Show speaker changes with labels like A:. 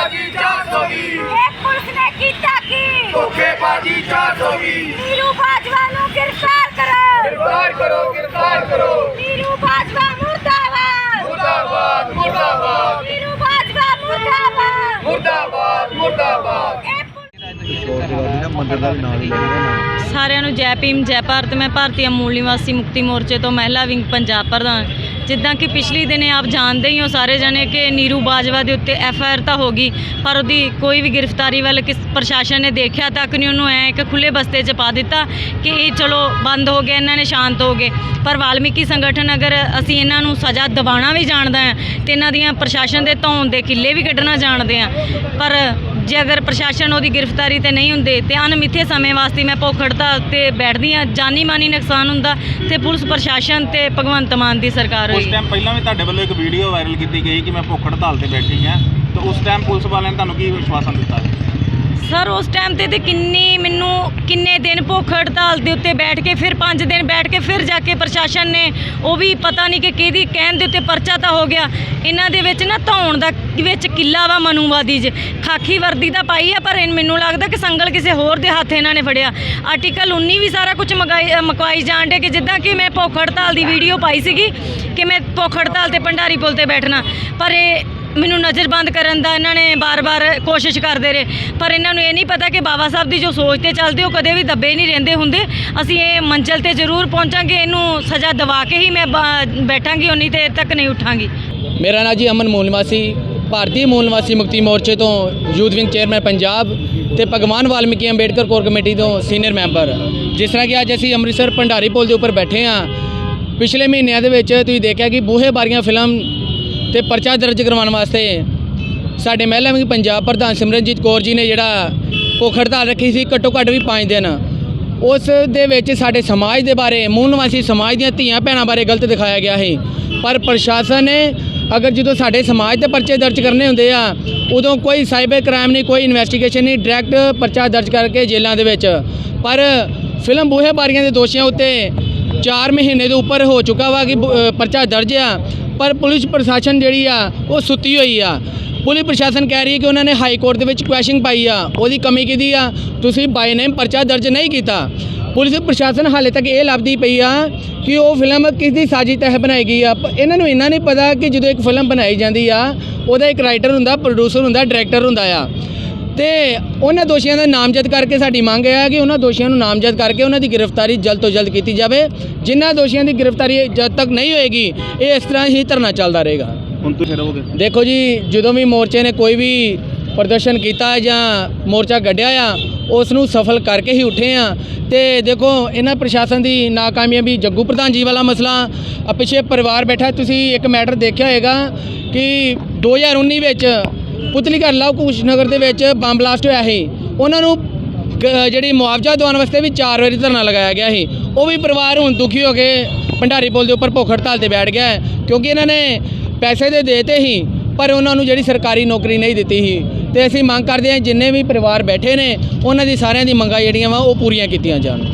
A: ਧੋਖੇਬਾਜ਼ੀ 420
B: ਇਹ ਪੁਲਿਸ ਨੇ ਕੀਤਾ ਕੀ?
A: ਧੋਖੇਬਾਜ਼ੀ 420
B: ਨੀਰੂ ਬਾਜਵਾ ਨੂੰ ਗ੍ਰਿਫਤਾਰ ਕਰੋ।
A: ਗ੍ਰਿਫਤਾਰ ਕਰੋ ਗ੍ਰਿਫਤਾਰ ਕਰੋ।
B: ਨੀਰੂ ਬਾਜਵਾ ਮੁਰਦਾਬਾਦ।
A: ਮੁਰਦਾਬਾਦ ਮੁਰਦਾਬਾਦ।
B: ਨੀਰੂ ਬਾਜਵਾ ਮੁਰਦਾਬਾਦ।
A: ਮੁਰਦਾਬਾਦ ਮੁਰਦਾਬਾਦ।
B: ਇਹ ਪੁਲਿਸ
C: ਮੰਦਰ ਦਾ ਵੀ ਨਾਲ ਹੀ ਲੱਗਦਾ ਨਾਲ
D: ਸਾਰਿਆਂ ਨੂੰ ਜੈ ਭੀਮ ਜੈ ਭਾਰਤ ਮੈਂ ਭਾਰਤੀ ਮੂਲ ਨਿਵਾਸੀ ਮੁਕਤੀ ਮੋਰਚੇ ਤੋਂ ਮਹਿਲਾ ਵਿੰਗ ਪੰਜਾਬ ਪ੍ਰਧਾਨ। ਜਿੱਦਾਂ ਕਿ ਪਿਛਲੀ ਦਿਨੇ ਆਪ ਜਾਣਦੇ ਹੀ ਹੋ ਸਾਰੇ ਜਣੇ ਕਿ ਨੀਰੂ ਬਾਜਵਾ ਦੇ ਉੱਤੇ ਐਫ ਆਈ ਆਰ ਤਾਂ ਹੋ ਗਈ, ਪਰ ਉਹਦੀ ਕੋਈ ਵੀ ਗ੍ਰਿਫਤਾਰੀ ਵੱਲ ਕਿਸ ਪ੍ਰਸ਼ਾਸਨ ਨੇ ਦੇਖਿਆ ਤੱਕ ਨਹੀਂ, ਉਹਨੂੰ ਐ ਇੱਕ ਖੁੱਲੇ ਬਸਤੇ 'ਚ ਪਾ ਦਿੱਤਾ ਕਿ ਇਹ ਚਲੋ ਬੰਦ ਹੋ ਗਿਆ ਇਹਨਾਂ ਨੇ ਸ਼ਾਂਤ ਹੋ ਗਏ। ਪਰ ਵਾਲਮੀਕੀ ਸੰਗਠਨ ਅਗਰ ਅਸੀਂ ਇਹਨਾਂ ਨੂੰ ਸਜ਼ਾ ਦਿਵਾਉਣਾ ਵੀ ਜਾਣਦਾ ਹੈ ਤੇ ਇਹਨਾਂ ਦੀਆਂ ਪ੍ਰਸ਼ਾਸਨ ਦੇ ਧੌਣ ਦੇ ਕਿੱਲੇ ਵੀ ਕੱਢਣਾ ਜਾਣਦੇ ਆ ਪਰ ਜੇ ਅਗਰ ਪ੍ਰਸ਼ਾਸਨ ਉਹਦੀ ਗ੍ਰਿਫਤਾਰੀ ਤੇ ਨਹੀਂ ਹੁੰਦੇ ਤੇ ਅਣਮਿੱਥੇ ਸਮੇਂ ਵਾਸਤੇ ਮੈਂ ਭੁੱਖ ਹੜਤਾਲ ਤੇ ਬੈਠਦੀ ਆ ਜਾਨੀ ਮਾਨੀ ਨੁਕਸਾਨ ਹੁੰਦਾ ਤੇ ਪੁਲਿਸ ਪ੍ਰਸ਼ਾਸਨ ਤੇ ਭਗਵੰਤ ਮਾਨ ਦੀ ਸਰਕਾਰ
E: ਉਸ
D: ਹੋਈ
E: ਟਾਈਮ ਪਹਿਲਾਂ ਵੀ ਤੁਹਾਡੇ ਵੱਲੋਂ ਇੱਕ ਵੀਡੀਓ ਵਾਇਰਲ ਕੀਤੀ ਗਈ ਕਿ ਮੈਂ ਭੁੱਖ ਹੜਤਾਲ ਤੇ ਬੈਠੀ ਹਾਂ, ਤੇ ਉਸ ਟਾਈਮ ਪੁਲਿਸ ਵਾਲਿਆਂ ਨੇ ਤੁਹਾਨੂੰ ਕੀ ਵਿਸ਼ਵਾਸਨ ਦਿੱਤਾ?
D: ਸਰ ਉਸ ਟਾਈਮ ਤੇ ਤੇ ਕਿੰਨੀ ਮੈਨੂੰ ਕਿੰਨੇ ਦਿਨ ਭੁੱਖ ਹੜਤਾਲ ਦੇ ਉੱਤੇ ਬੈਠ ਕੇ ਫਿਰ 5 ਦਿਨ ਬੈਠ ਕੇ ਫਿਰ ਜਾ ਕੇ ਪ੍ਰਸ਼ਾਸਨ ਨੇ ਉਹ ਵੀ ਪਤਾ ਨਹੀਂ ਕਿ ਕਿਹਦੀ ਕਹਿਣ ਦੇ ਉੱਤੇ ਪਰਚਾ ਤਾਂ ਹੋ ਗਿਆ। ਇਹਨਾਂ ਦੇ ਵਿੱਚ ਨਾ ਧੌਣ ਦਾ ਵਿੱਚ ਕਿੱਲਾ ਵਾ ਮਨੂਵਾਦੀ 'ਚ। ਖਾਕੀ ਵਰਦੀ ਦਾ ਪਾਈ ਆ ਪਰ ਇਹ ਮੈਨੂੰ ਲੱਗਦਾ ਕਿ ਸੰਗਲ ਕਿਸੇ ਹੋਰ ਦੇ ਹੱਥ ਇਹਨਾਂ ਨੇ ਫੜਿਆ। ਆਰਟੀਕਲ 19 ਵੀ ਸਾਰਾ ਕੁਝ ਮਗਾਈ ਅ, ਮਕਵਾਈ ਜਾਣ ਡੇ ਕਿ ਜਿੱਦਾਂ ਕਿ ਮੈਂ ਭੁੱਖ ਹੜਤਾਲ ਦੀ ਵੀਡੀਓ ਪਾਈ ਸੀਗੀ ਕਿ ਮੈਂ ਭੁੱਖ ਹੜਤਾਲ ਤੇ ਭੰਡਾਰੀ ਪੁਲ ਤੇ ਬੈਠਣਾ। ਪਰ ਇਹ ਮੈਨੂੰ ਨਜ਼ਰਬੰਦ ਕਰਨ ਦਾ ਇਹਨਾਂ ਨੇ ਬਾਰ-ਬਾਰ ਕੋਸ਼ਿਸ਼ ਕਰਦੇ ਰਹੇ। ਪਰ ਇਹਨਾਂ ਨੂੰ ਇਹ ਨਹੀਂ ਪਤਾ ਕਿ ਬਾਬਾ ਸਾਹਿਬ ਦੀ ਜੋ ਸੋਚ ਤੇ ਚੱਲਦੇ ਉਹ ਕਦੇ ਵੀ ਦੱਬੇ ਨਹੀਂ ਰਹਿੰਦੇ ਹੁੰਦੇ। ਅਸੀਂ ਇਹ ਮੰਜ਼ਲ ਤੇ ਜ਼ਰੂਰ ਪਹੁੰਚਾਂਗੇ, ਇਹਨੂੰ ਸਜ਼ਾ ਦਿਵਾ ਕੇ ਹੀ ਮੈਂ ਬੈਠਾਂਗੀ, ਉਨੀ ਦੇਰ ਤੱਕ ਨਹੀਂ ਉੱਠਾਂਗੀ।
F: ਮੇਰਾ ਨਾਂ ਜੀ ਅਮਨ ਮੂਲ ਨਿਵਾਸੀ ਭਾਰਤੀ ਮੂਲ ਨਿਵਾਸੀ ਮੁਕਤੀ ਮੋਰਚੇ ਤੋਂ ਯੂਥ ਵਿੰਗ ਚੇਅਰਮੈਨ ਪੰਜਾਬ ਤੇ ਭਗਵਾਨ ਵਾਲਮੀਕੀ ਅੰਬੇਡਕਰ ਕੋਰ ਕਮੇਟੀ ਤੋਂ ਸੀਨੀਅਰ ਮੈਂਬਰ। ਜਿਸ ਤਰ੍ਹਾਂ ਕਿ ਅੱਜ ਅਸੀਂ ਅੰਮ੍ਰਿਤਸਰ ਭੰਡਾਰੀ ਪੁਲ ਦੇ ਉੱਪਰ ਬੈਠੇ ਹਾਂ, ਪਿਛਲੇ ਮਹੀਨਿਆਂ ਦੇ ਵਿੱਚ ਤੁਸੀਂ ਦੇਖਿਆ ਕਿ ਬੂਹੇ ਬਾਰੀਆਂ ਫਿਲਮ ਤੇ ਪਰਚਾ ਦਰਜ ਕਰਵਾਉਣ ਵਾਸਤੇ ਸਾਡੇ ਮਹਿਲਾ ਵਿੰਗ ਪੰਜਾਬ ਪ੍ਰਧਾਨ ਸਿਮਰਨਜੀਤ ਕੌਰ ਜੀ ਨੇ ਜਿਹੜਾ ਭੁੱਖ ਹੜਤਾਲ ਰੱਖੀ ਸੀ, ਘੱਟੋ ਘੱਟ ਵੀ 5 ਦਿਨ। ਉਸ ਦੇ ਵਿੱਚ ਸਾਡੇ ਸਮਾਜ ਦੇ ਬਾਰੇ, ਮੂਲ ਨਿਵਾਸੀ ਸਮਾਜ ਦੀਆਂ ਧੀਆਂ ਭੈਣਾਂ ਬਾਰੇ ਗਲਤ ਦਿਖਾਇਆ ਗਿਆ ਸੀ। ਪਰ ਪ੍ਰਸ਼ਾਸਨ ਨੇ ਅਗਰ ਜਦੋਂ ਸਾਡੇ ਸਮਾਜ 'ਤੇ ਪਰਚੇ ਦਰਜ ਕਰਨੇ ਹੁੰਦੇ ਆ, ਉਦੋਂ ਕੋਈ ਸਾਈਬਰ ਕ੍ਰਾਈਮ ਨਹੀਂ, ਕੋਈ ਇਨਵੈਸਟੀਗੇਸ਼ਨ ਨਹੀਂ, ਡਾਇਰੈਕਟ ਪਰਚਾ ਦਰਜ ਕਰਕੇ ਜੇਲ੍ਹਾਂ ਦੇ ਵਿੱਚ। ਪਰ ਫਿਲਮ ਬੂਹੇ ਬਾਰੀਆਂ ਦੇ ਦੋਸ਼ੀਆਂ ਉੱਤੇ 4 ਮਹੀਨੇ ਦੇ ਉੱਪਰ ਹੋ ਚੁੱਕਾ ਵਾ ਕਿ ਪਰਚਾ ਦਰਜ ਆ। ਪਰ ਪੁਲਿਸ ਪ੍ਰਸ਼ਾਸਨ ਜਿਹੜੀ ਆ, ਉਹ ਸੁੱਤੀ ਹੋਈ ਆ। ਪੁਲਿਸ ਪ੍ਰਸ਼ਾਸਨ ਕਹਿ ਰਹੀ ਹੈ ਕਿ ਉਹਨਾਂ ਨੇ ਹਾਈ ਕੋਰਟ ਦੇ ਵਿੱਚ ਕੁਐਸ਼ਨ ਪਾਈ ਆ। ਉਹਦੀ ਕਮੀ ਕਿਹਦੀ ਆ? ਤੁਸੀਂ ਬਾਈ ਨੇਮ ਪਰਚਾ ਦਰਜ ਨਹੀਂ ਕੀਤਾ। ਪੁਲਿਸ ਪ੍ਰਸ਼ਾਸਨ ਹਾਲੇ ਤੱਕ ਇਹ ਲੱਭਦੀ ਪਈ ਆ ਕਿ ਉਹ ਫਿਲਮ ਕਿਸ ਦੀ ਸਾਜ਼ਿਸ਼ ਤਹਿਤ ਬਣਾਈ ਗਈ ਆ। ਪ- ਇਹਨਾਂ ਨੂੰ ਇੰਨਾ ਨਹੀਂ ਪਤਾ ਕਿ ਜਦੋਂ ਇੱਕ ਫਿਲਮ ਬਣਾਈ ਜਾਂਦੀ ਆ, ਉਹਦਾ ਇੱਕ ਰਾਈਟਰ ਹੁੰਦਾ ਪ੍ਰੋਡਿਊਸਰ ਹੁੰਦਾ ਡਾਇਰੈਕਟਰ ਹੁੰਦਾ ਆ। ਤੇ ਉਹਨਾਂ ਦੋਸ਼ੀਆਂ ਦਾ ਨਾਮਜ਼ਦ ਕਰਕੇ ਸਾਡੀ ਮੰਗ ਹੈ ਕਿ ਉਹਨਾਂ ਦੋਸ਼ੀਆਂ ਨੂੰ ਨਾਮਜ਼ਦ ਕਰਕੇ ਉਹਨਾਂ ਦੀ ਗ੍ਰਿਫਤਾਰੀ ਜਲਦ ਤੋਂ ਜਲਦ ਕੀਤੀ ਜਾਵੇ। ਜਿਨ੍ਹਾਂ ਦੋਸ਼ੀਆਂ ਦੀ ਗ੍ਰਿਫਤਾਰੀ ਜਦ ਤੱਕ ਨਹੀਂ ਹੋਏਗੀ ਇਹ ਇਸ ਤਰ੍ਹਾਂ ਹੀ ਧਰਨਾ ਚੱਲਦਾ ਰਹੇਗਾ।
E: ਹੁਣ ਤੁਸੀਂ ਰਹੋਗੇ?
F: ਦੇਖੋ ਜੀ ਜਦੋਂ ਵੀ ਮੋਰਚੇ ਨੇ ਕੋਈ ਵੀ ਪ੍ਰਦਰਸ਼ਨ ਕੀਤਾ ਜਾਂ ਮੋਰਚਾ ਗੱਡਿਆ ਆ ਉਸ ਨੂੰ ਸਫਲ ਕਰਕੇ ਹੀ ਉੱਠੇ ਆ। ਤੇ ਦੇਖੋ ਇਹਨਾਂ ਪ੍ਰਸ਼ਾਸਨ ਦੀ ਨਾਕਾਮਯਾਬੀ ਜੱਗੂ ਪ੍ਰਧਾਨ ਜੀ ਵਾਲਾ ਮਸਲਾ। ਪਿੱਛੇ ਪਰਿਵਾਰ ਬੈਠਾ ਤੁਸੀਂ ਇੱਕ ਮੈਟਰ ਦੇਖਿਆ ਹੋਏਗਾ ਕਿ 2019 ਵਿੱਚ ਪੁਤਲੀ ਘਰ ਲਾਓ ਕੁਸ਼ਨਗਰ ਦੇ ਵਿੱਚ ਬੰਬ ਬਲਾਸਟ ਹੋਇਆ ਸੀ। ਉਹਨਾਂ ਨੂੰ ਜਿਹੜੀ ਮੁਆਵਜ਼ਾ ਦਿਵਾਉਣ ਵਾਸਤੇ ਵੀ ਚਾਰ ਵਾਰੀ ਧਰਨਾ ਲਗਾਇਆ ਗਿਆ ਸੀ। ਉਹ ਵੀ ਪਰਿਵਾਰ ਹੁਣ ਦੁਖੀ ਹੋ ਕੇ ਭੰਡਾਰੀ ਪੁਲ ਦੇ ਉੱਪਰ ਭੁੱਖ ਹੜਤਾਲ ਤੇ ਬੈਠ ਗਿਆ ਕਿਉਂਕਿ ਇਹਨਾਂ ਨੇ ਪੈਸੇ ਦੇ ਦੇਤੇ ਹੀ ਪਰ ਉਹਨਾਂ ਨੂੰ ਜਿਹੜੀ ਸਰਕਾਰੀ ਨੌਕਰੀ ਨਹੀਂ ਦਿੱਤੀ ਸੀ। ਤੇ ਅਸੀਂ ਮੰਗ ਕਰਦੇ ਹਾਂ ਜਿੰਨੇ ਵੀ ਪਰਿਵਾਰ ਬੈਠੇ ਨੇ, ਉਹਨਾਂ ਦੀ ਸਾਰਿਆਂ ਦੀ ਮੰਗਾਂ ਜਿਹੜੀਆਂ ਵਾ ਉਹ ਪੂਰੀਆਂ ਕੀਤੀਆਂ ਜਾਣ।